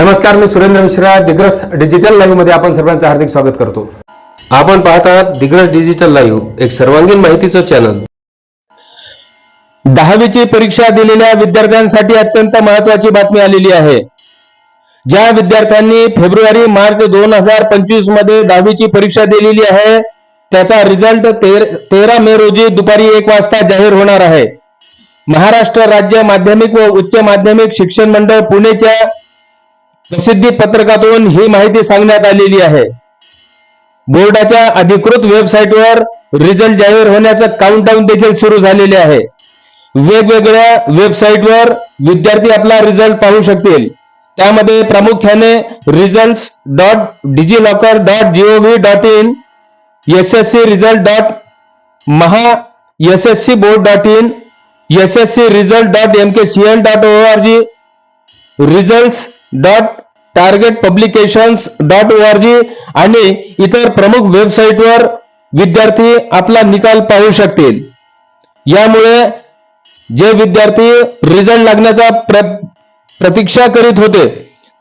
नमस्कार मी सुरेंद्र मिश्रा दिग्रस डिजिटल लाईव्हमध्ये आपण सर्वांचं हार्दिक स्वागत करतो. आपण पाहत आहात दिग्रस डिजिटल लाईव्ह एक सर्वांगीण माहितीचं चॅनल दहावीची परीक्षा दिलेल्या विद्यार्थ्यांसाठी अत्यंत महत्वाची बातमी आलेली आहे. ज्या विद्यार्थ्यांनी फेब्रुवारी मार्च दोन हजार पंचवीसमध्ये दहावीची परीक्षा दिलेली आहे त्याचा रिझल्ट तेर- तेरा मे रोजी दुपारी एक वाजता जाहीर होणार आहे. महाराष्ट्र राज्य माध्यमिक व उच्च माध्यमिक शिक्षण मंडळ पुणेच्या प्रसिद्धी पत्रकातून ही माहिती सांगण्यात आलेली आहे. बोर्डाच्या अधिकृत वेबसाईटवर रिझल्ट जाहीर होण्याचं काउंटडाऊन देखील सुरू झालेले आहे. वेगवेगळ्या वेबसाईटवर विद्यार्थी आपला रिझल्ट पाहू शकतील. त्यामध्ये प्रामुख्याने result dot DigiLocker dot gov dot in S S C result dot Maha S S C board dot in S S C result dot M K C N dot O R G result dot target publications dot O R G आणि इतर प्रमुख वेबसाईटवर विद्यार्थी आपला निकाल पाहू शकतील. यामुळे जे विद्यार्थी रिझल्ट लागण्याचा प्र प्रतीक्षा करीत होते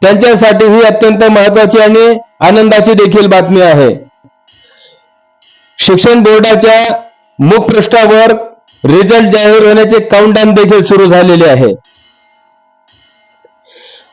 त्यांच्यासाठी ही अत्यंत महत्वाची आणि आनंदाची देखील बातमी आहे. शिक्षण बोर्डाच्या मुखपृष्ठावर रिझल्ट जाहीर होण्याचे काउंटडाऊन देखील सुरू झालेले आहे.